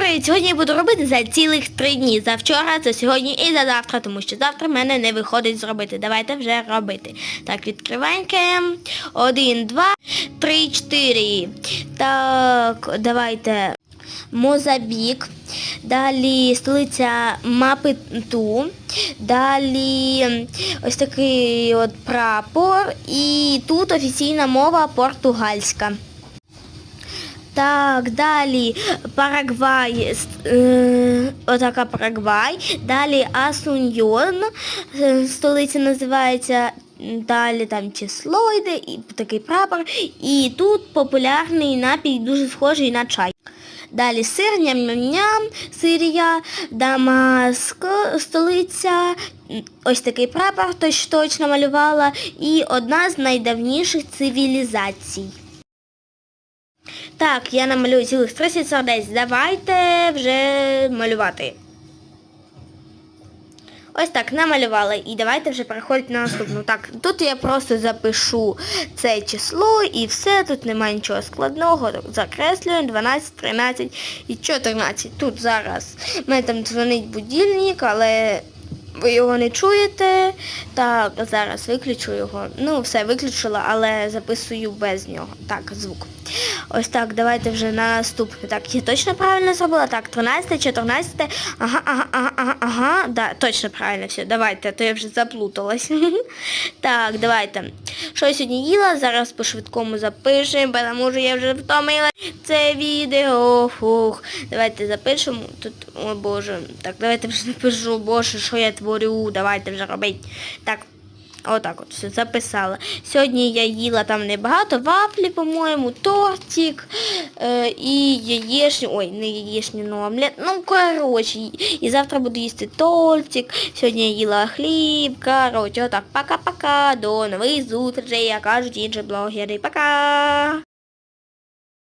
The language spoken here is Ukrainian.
привіт! Сьогодні я буду робити за цілих три дні. За вчора, за сьогодні і за завтра, тому що завтра в мене не виходить зробити. Давайте вже робити. Так, відкриваємо. Один, два, три, чотири. Так, давайте. Мозабік. Далі столиця Мапиту. Далі ось такий от прапор. І тут офіційна мова португальська. Так, далі Парагвай, е, отака Парагвай, далі Асуньйон, е, столиця називається, далі там число йде, і такий прапор, і тут популярний напій, дуже схожий на чай. Далі сир, ням-ням-ням, Сирія, Дамаск, столиця, ось такий прапор точ- точно малювала, і одна з найдавніших цивілізацій. Так, я намалюю цілих 30 сердець. Давайте вже малювати. Ось так, намалювала. І давайте вже переходити на наступну. Так, тут я просто запишу це число і все, тут немає нічого складного. Закреслюємо 12, 13 і 14. Тут зараз мене там дзвонить будильник, але ви його не чуєте. Так, зараз виключу його. Ну, все, виключила, але записую без нього. Так, звук. Ось так, давайте вже на наступне. Так, я точно правильно зробила? Так, 13, 14, ага, ага, ага, ага, ага. Да, точно правильно все. Давайте, а то я вже заплуталась. Так, давайте. Що я сьогодні їла? Зараз по швидкому запишемо, тому що я вже втомила це відео. Фух. Давайте запишемо. Тут, о боже. Так, давайте вже напишу, боже, що я творю. Давайте вже робити. Так. Отак от все записала. Сьогодні я їла там небагато вафлі, по-моєму, тортик е, і яєчню. Ой, не яєчню, ну омлет. Ну, коротше, і- завтра буду їсти тортик. Сьогодні я їла хліб, коротше, отак. Пока-пока. До нових зустрічей, як кажуть інші блогери. Пока!